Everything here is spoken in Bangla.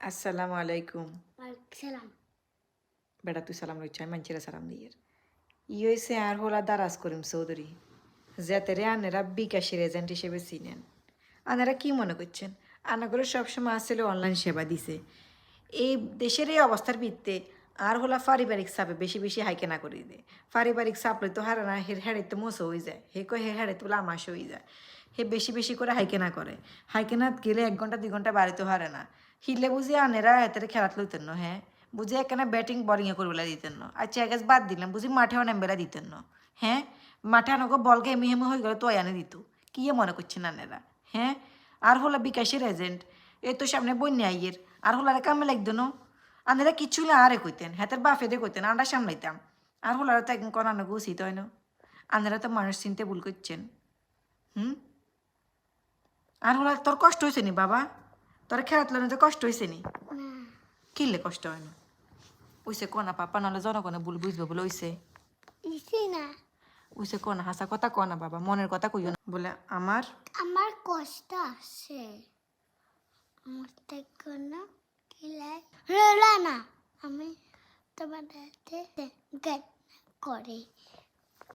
আসসালামু আলাইকুম সালাম বেটা তুই সালাম রইছ আমি মানুষেরা সালাম দিয়ে ই হয়েছে আর হলা দারাজ করিম চৌধুরী যাতে রে আনেরা বিকাশের এজেন্ট হিসেবে চিনেন আনারা কি মনে করছেন আনাগুলো সবসময় আসলে অনলাইন সেবা দিছে এই দেশের এই অবস্থার ভিত্তে আর হলা পারিবারিক চাপে বেশি বেশি হাইকে না করে দে পারিবারিক চাপ তো হারে না হের হেড়ে তো মোসো হয়ে যায় হে কয় হে হেড়ে তো লামাস হয়ে যায় হে বেশি বেশি করে হাইকে না করে হাইকে না গেলে এক ঘণ্টা দুই ঘণ্টা বাড়িতে হারে না হিলে বুঝি আনেরা এতে খেলাত লইতেন হ্যাঁ? বুঝি এখানে ব্যাটিং বোলিংয়ে করবেলা দিতেন আর চেগাস বাদ দিলাম, বুঝি মাঠে মাঠেও নামবেলা দিতেন না হ্যাঁ? মাঠে আনকো বলকে হেমি হেমি হয়ে গেলে তো আনে দিত। কি মনে করছেন আনেরা হ্যাঁ? আর হলো বিকাশের এজেন্ট এ তো সামনে বন্যা আইয়ের, আর হলো আরে কামে লাগতো না। আনেরা কিছু না আরে কইতেন, হাতের দিয়ে কইতেন, আন্ডা সামলাইতাম। আর হলো আর তো একদিন করানো উচিত হয় না। আনেরা তো মানুষ চিনতে ভুল করছেন। হুম? আর হলো তোর কষ্ট হয়েছে নি বাবা? তোর খেলা তুলে কষ্ট হয়েছে নি। কিনলে কষ্ট হয় না। ওইসে কনা পাপা নাহলে জনগণে ভুল বুঝবে বলে ওইসে। ইসি না। ওইসে কনা হাসা কথা কনা বাবা মনের কথা কইও না। বলে আমার? আমার কষ্ট আছে। আমার থেকে না কিলাই না। আমি তোমাদের গান করি।